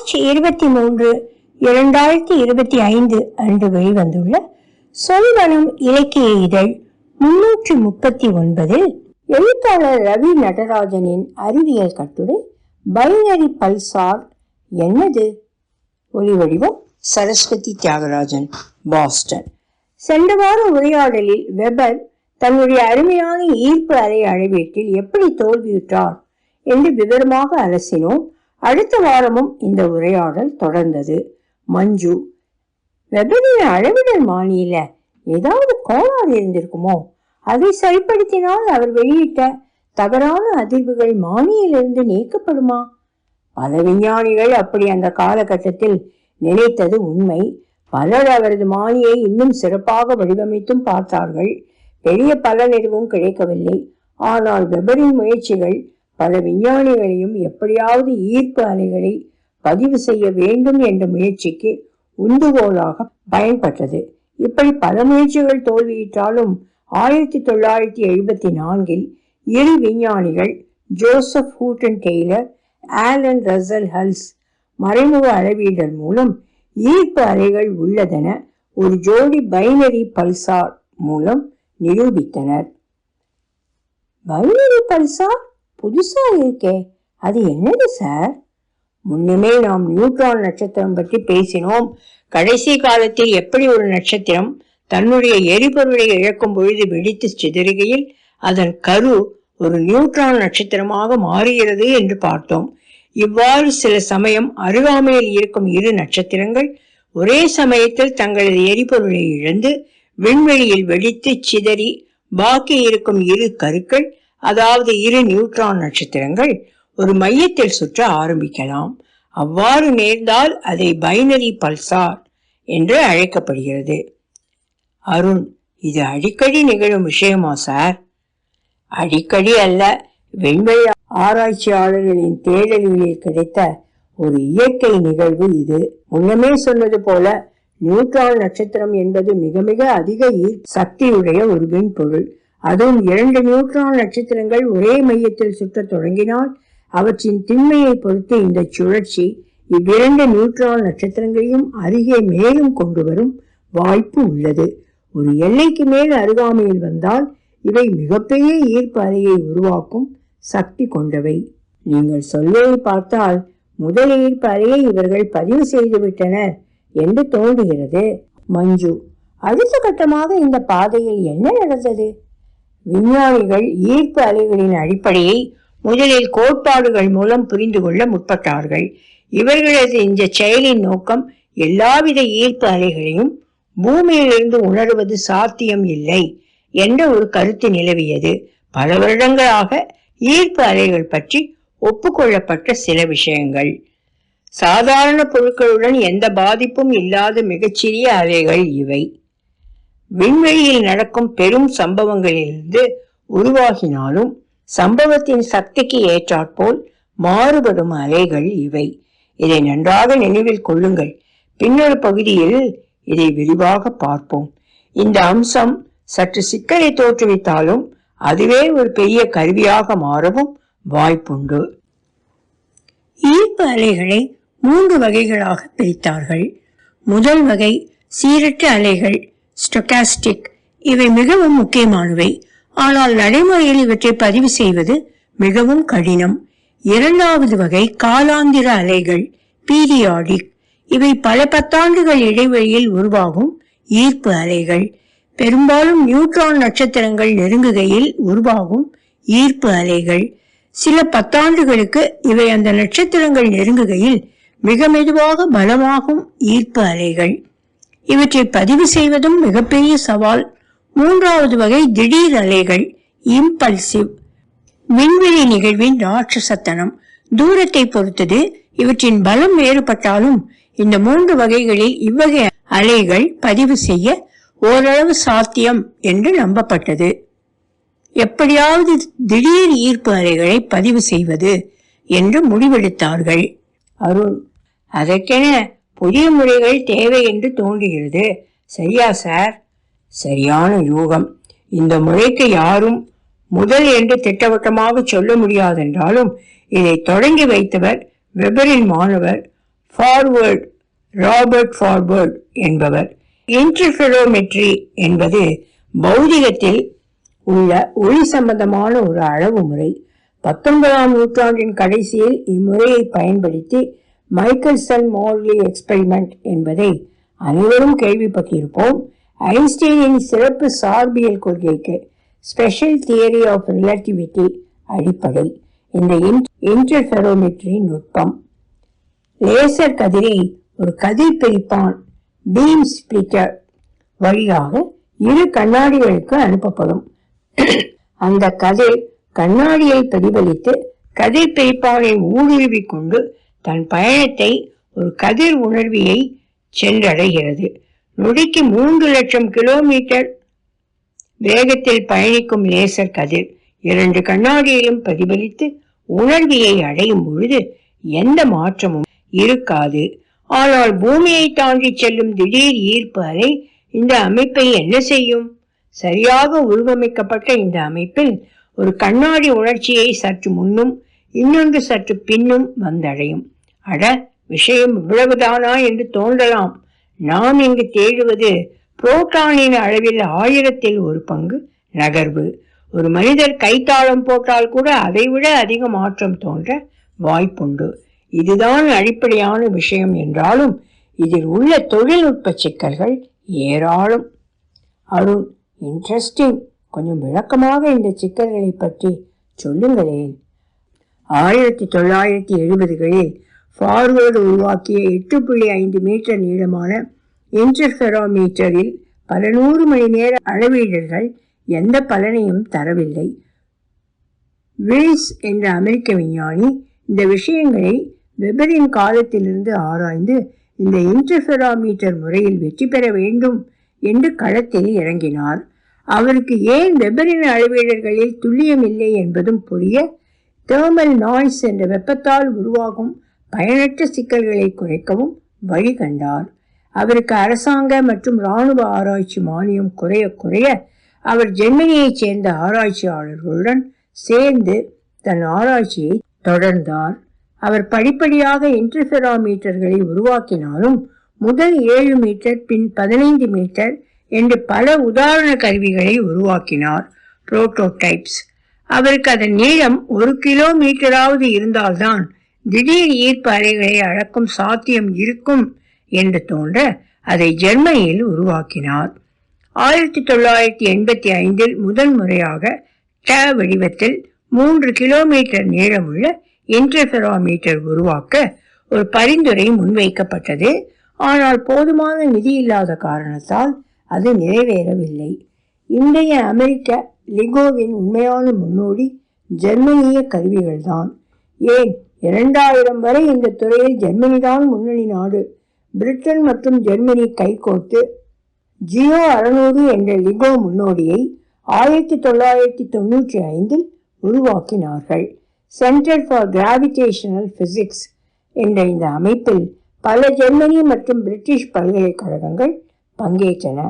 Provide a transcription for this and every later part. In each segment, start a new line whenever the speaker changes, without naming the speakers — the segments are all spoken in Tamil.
மார்ச் இருபத்தி மூன்று இரண்டாயிரத்தி இருபத்தி ஐந்து அன்று வெளிவந்துள்ள சொல்வனம் இலக்கிய இதழ் முன்னூற்றி முப்பத்தி ஒன்பதில் எழுத்தாளர் ரவி நடராஜனின் அறிவியல் கட்டுரை பைனரி பல்சார் என்னது? ஒலிவடிவம் சரஸ்வதி தியாகராஜன் பாஸ்டன். சென்ற வார உரையாடலில் வெபர் தன்னுடைய அருமையான ஈர்ப்பு அலை அளவீட்டில் எப்படி தோல்வியுற்றார் என்று விவரமாக அலசினோம். அடுத்த வாரமும் இந்த உரையாடல் தொடர்ந்தது. மஞ்சு வெப்பநிலை அளவிடல் மானியில ஏதாவது கோளாறு இருந்திருக்குமோ? அதை சரிப்படுத்தினால் அவர் வெளியிட்ட தவறான அதிர்வுகள் மானியிலிருந்து நீக்கப்படுமா? பல விஞ்ஞானிகள் அப்படி அந்த காலகட்டத்தில் நினைத்தது உண்மை. பலர் அவரது மானியை இன்னும் சிறப்பாக வடிவமைத்தும் பார்த்தார்கள். பெரிய பலன் எதுவும் கிடைக்கவில்லை. ஆனால் வெபரின் முயற்சிகள் பல விஞ்ஞானிகளையும் எப்படியாவது ஈர்ப்பு அலைகளை பதிவு செய்ய வேண்டும் என்ற முயற்சிக்கு உந்துகோலாக பயன்பட்டது. இப்படி பல முயற்சிகள் தோல்வியிட்டாலும் ஆயிரத்தி தொள்ளாயிரத்தி எழுபத்தி நான்கில் இரு விஞ்ஞானிகள் Joseph Hooton Taylor Alan Russell Hulse மறைமுக அளவீடல் மூலம் ஈர்ப்பு அலைகள் உள்ளதென ஒரு ஜோடி பைனரி பல்சார் மூலம் நிரூபித்தனர். Binary Pulsar? புதுசா இருக்கே. அது என்னது சார் முன்னமே நாம் நியூட்ரான் நட்சத்திரம் பற்றி பேசினோம். கடைசி காலத்தில் எப்படி ஒரு நட்சத்திரம் தன்னுடைய எரிபொருளை இழக்கும் பொழுது வெடித்து சிதறுகையில் அதன் கரு ஒரு நியூட்ரான் நட்சத்திரமாக மாறுகிறது என்று பார்த்தோம். இவ்வாறு சில சமயம் அருகாமையில் இருக்கும் இரு நட்சத்திரங்கள் ஒரே சமயத்தில் தங்களது எரிபொருளை இழந்து விண்வெளியில் வெடித்து சிதறி பாக்கி இருக்கும் இரு கருக்கள் அதாவது இரு நியூட்ரான் நட்சத்திரங்கள் ஒரு மையத்தில் சுற்ற ஆரம்பிக்கலாம். அவ்வாறு நேர்ந்தால் அதை பைனரி பல்சார் என்று அழைக்கப்படுகிறது. அருண் இது அடிக்கடி நிகழும் விஷயமா சார்? அடிக்கடி அல்ல விண்வெளி ஆராய்ச்சியாளர்களின் தேடல்களில் கிடைத்த ஒரு இயற்கை நிகழ்வு இது. முன்னமே சொன்னது போல நியூட்ரான் நட்சத்திரம் என்பது மிக மிக அதிக சக்தியுடைய ஒரு விண்பொருள் அதுவும் இரண்டு நியூட்ரான் நட்சத்திரங்கள் ஒரே மையத்தில் சுற்றத் தொடங்கினால் அவற்றின் திண்மையை பொறுத்து இந்த சுழற்சி இவ்விரண்டு நியூட்ரான் நட்சத்திரங்களையும் அருகே மேலும் கொண்டு வரும் வாய்ப்பு உள்ளது. ஒரு எல்லைக்கு மேல் அருகாமையில் வந்தால் இவை மிகப்பெரிய ஈர்ப்பு அலையை உருவாக்கும் சக்தி கொண்டவை. நீங்கள் சொல்வதை பார்த்தால் முதல் ஈர்ப்பு அலையை இவர்கள் பதிவு செய்துவிட்டனர் என்று தோன்றுகிறது. மஞ்சு அடுத்த கட்டமாக இந்த பாதையில் என்ன நடந்தது? விஞ்ஞானிகள் ஈர்ப்பு அலைகளின் அடிப்படையை முதலில் கோட்பாடுகள் மூலம் புரிந்து கொள்ள முற்பட்டார்கள். இவர்களது இந்த செயலின் நோக்கம் எல்லாவித ஈர்ப்பு அலைகளையும் பூமியிலிருந்து உணர்வது சாத்தியம் இல்லை என்ற ஒரு கருத்து நிலவியது. பல வருடங்களாக ஈர்ப்பு அலைகள் பற்றி ஒப்புக்கொள்ளப்பட்ட சில விஷயங்கள். சாதாரண பொருட்களுடன் எந்த பாதிப்பும் இல்லாத மிகச்சிறிய அலைகள் இவை. விண்வெளியில் நடக்கும் பெரும் சம்பவங்களிலிருந்து உருவாகினாலும் சம்பவத்தின் சக்திக்கு ஏற்றாற்போல் மாறுபடும் அலைகள் இவை. இதை நன்றாக நினைவில் கொள்ளுங்கள். பின்னொரு பகுதியில் இதை விரிவாக பார்ப்போம். இந்த அம்சம் சற்று சிக்கலை தோற்றுவித்தாலும் அதுவே ஒரு பெரிய கருவியாக மாறவும் வாய்ப்புண்டு. ஈர்ப்பு அலைகளை மூன்று வகைகளாக பிரித்தார்கள். முதல் வகை சீரற்ற அலைகள் ஸ்டொகாஸ்டிக் இவை மிகவும் முக்கியமானவை. ஆனால் நடைமுறையில் இவற்றை பதிவு செய்வது மிகவும் கடினம். இரண்டாவது வகை காலாந்திர அலைகள் பீரியாடிக். இவை பல பத்தாண்டுகள் இடைவெளியில் உருவாகும் ஈர்ப்பு அலைகள். பெரும்பாலும் நியூட்ரான் நட்சத்திரங்கள் நெருங்குகையில் உருவாகும் ஈர்ப்பு அலைகள். சில பத்தாண்டுகளுக்கு இவை அந்த நட்சத்திரங்கள் நெருங்குகையில் மிக மெதுவாக பலமாகும் ஈர்ப்பு அலைகள். இவற்றை பதிவு செய்வதும் மிகப்பெரிய சவால். மூன்றாவது வகை திடீர் அலைகள் இம்பல்சிவ் விண்வெளி நிகழ்வின் ராட்சசத்தனம். தூரத்தை பொறுத்தது இவற்றின் பலம் வேறுபட்டாலும் இந்த மூன்று வகைகளில் இவ்வகை அலைகள் பதிவு செய்ய ஓரளவு சாத்தியம் என்று நம்பப்பட்டது. எப்படியாவது திடீர் ஈர்ப்பு அலைகளை பதிவு செய்வது என்று முடிவெடுத்தார்கள். அருண் அதற்கென புதிய முறைகள் தேவை என்று தோன்றுகிறது. சரியா சார்? சரியான யூகம். இந்த முறைக்கு யாரும் முதல் என்று திட்டவட்டமாக சொல்ல முடியாதென்றாலும் இதை தொடங்கி வைத்தவர் வெபரின் மாணவர் ஃபார்வர்ட் ராபர்ட் ஃபார்வர்ட் என்பவர். இன்டர்ஃபெரோமெட்ரி என்பது பௌதிகத்தில் உள்ள ஒளி சம்பந்தமான ஒரு அளவு முறை. பத்தொன்பதாம் நூற்றாண்டின் கடைசியில் இம்முறையை பயன்படுத்தி மைக்கேல்சன் மோர்லி எக்ஸ்பெரிமெண்ட் என்பதை அனைவரும் கேள்விப்பட்டிருப்போம். ஐன்ஸ்டீனின் சிறப்பு சார்பியல் கொள்கைக்கு ஸ்பெஷல் தியரி ஆஃப் ரிலேட்டிவிட்டி அடிப்படை. இந்த இன்டர்ஃபெரோமெட்ரி நுட்பம். லேசர் கதிரை ஒரு கதிர் பிரிப்பான் பீம் ஸ்பிளிட்டர் வழியாக இரு கண்ணாடிகளுக்கு அனுப்பப்படும். அந்த கதிர் கண்ணாடியை பிரதிபலித்து கதிர் பிரிப்பானை ஊடுருவி கொண்டு தன் பயணத்தை ஒரு கதிர் உணர்வியை சென்றடைகிறது. நொடிக்கு மூன்று லட்சம் கிலோமீட்டர் வேகத்தில் பயணிக்கும் லேசர் கதிர் இரண்டு கண்ணாடியையும் பிரதிபலித்து உணர்வியை அடையும் பொழுது எந்த மாற்றமும் இருக்காது. ஆனால் பூமியை தாண்டி செல்லும் திடீர் ஈர்ப்பு அலை இந்த அமைப்பை என்ன செய்யும்? சரியாக உருவமைக்கப்பட்ட இந்த அமைப்பில் ஒரு கண்ணாடி உணர்ச்சியை சற்று முன்னும் இன்னொன்று சற்று பின்னும் வந்தடையும் அட விஷயம் இவ்வளவுதானா என்று தோன்றலாம். நாம் இங்கு தேடுவது புரோட்டானின் அளவில் ஆயிரத்தில் ஒரு பங்கு நகர்வு. ஒரு மனிதர் கைத்தாளம் போட்டால் கூட அதைவிட அதிக மாற்றம் தோன்ற வாய்ப்புண்டு. இதுதான் அடிப்படையான விஷயம் என்றாலும் இதில் உள்ள தொழில்நுட்ப சிக்கல்கள் ஏராளம். அருண் இன்ட்ரெஸ்டிங் கொஞ்சம் விளக்கமாக இந்த சிக்கல்களை பற்றி சொல்லுங்களேன். ஆயிரத்தி தொள்ளாயிரத்தி எழுபதுகளில் ஃபார்வர்டு உருவாக்கிய எட்டு புள்ளி ஐந்து மீட்டர் நீளமான இன்டர்ஃபெரோமீட்டரில் பல நூறு மணி நேர அளவீடுகள் எந்த பலனையும் தரவில்லை. வில்ஸ் என்ற அமெரிக்க விஞ்ஞானி இந்த விஷயங்களை வெபரின் காலத்திலிருந்து ஆராய்ந்து இந்த இன்டர்ஃபெரோமீட்டர் முறையில் வெற்றி பெற வேண்டும் என்று களத்தில் இறங்கினார். அவருக்கு ஏன் வெபரின் அளவீடர்களில் துல்லியமில்லை என்பதும் புரிய தேர்மல் நாய்ஸ் என்ற வெப்பத்தால் உருவாகும் பயனற்ற சிக்கல்களை குறைக்கவும் வழி கண்டார். அவருக்கு அரசாங்க மற்றும் இராணுவ ஆராய்ச்சி மானியம் குறைய குறைய அவர் ஜெர்மனியைச் சேர்ந்த ஆராய்ச்சியாளர்களுடன் சேர்ந்து தன் ஆராய்ச்சியை தொடர்ந்தார். அவர் படிப்படியாக இன்டர்ஃபெராமீட்டர்களை உருவாக்கினாலும் முதல் ஏழு மீட்டர் பின் பதினைந்து மீட்டர் என்று பல உதாரண கருவிகளை உருவாக்கினார். புரோட்டோடைப்ஸ் அவருக்கு அதன் நீளம் ஒரு கிலோமீட்டராவது இருந்தால்தான் திடீர் ஈர்ப்பு அலைகளை அளக்கும் சாத்தியம் இருக்கும் என்று தோன்ற அதை ஜெர்மனியில் உருவாக்கினார். ஆயிரத்தி தொள்ளாயிரத்தி எண்பத்தி ஐந்தில் முதன் முறையாக ட வடிவத்தில் மூன்று கிலோமீட்டர் நீளமுள்ள இன்டர்ஃபெரோமீட்டர் உருவாக்க ஒரு பரிந்துரை முன்வைக்கப்பட்டது. ஆனால் போதுமான நிதி இல்லாத காரணத்தால் அது நிறைவேறவில்லை. இன்றைய அமெரிக்க லிகோவின் உண்மையான முன்னோடி ஜெர்மனிய கருவிகள்தான். ஏன்? இரண்டாயிரம் வரை இந்த துறையில் ஜெர்மனி தான் முன்னணி நாடு. பிரிட்டன் மற்றும் ஜெர்மனி கைகோர்த்து ஜியோ அறுநூறு என்ற லிகோ முன்னோடியை ஆயிரத்தி தொள்ளாயிரத்தி தொண்ணூற்றி ஐந்தில் உருவாக்கினார்கள். சென்டர் ஃபார் கிராவிடேஷனல் பிசிக்ஸ் என்ற இந்த அமைப்பில் பல ஜெர்மனி மற்றும் பிரிட்டிஷ் பல்கலைக்கழகங்கள் பங்கேற்றன.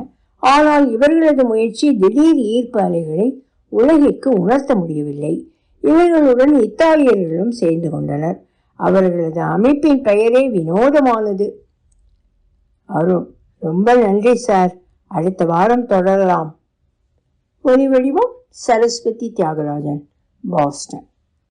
ஆனால் இவர்களது முயற்சி திடீர் ஈர்ப்பு அலைகளை உலகிற்கு உணர்த்த முடியவில்லை. இவர்களுடன் இத்தாலியர்களும் சேர்ந்து கொண்டனர். அவர்களது அமைப்பின் பெயரே வினோதமானது. அருண் ரொம்ப நன்றி சார் அடுத்த வாரம் தொடரலாம். ஒலி வடிவம் சரஸ்வதி தியாகராஜன் பாஸ்டன்.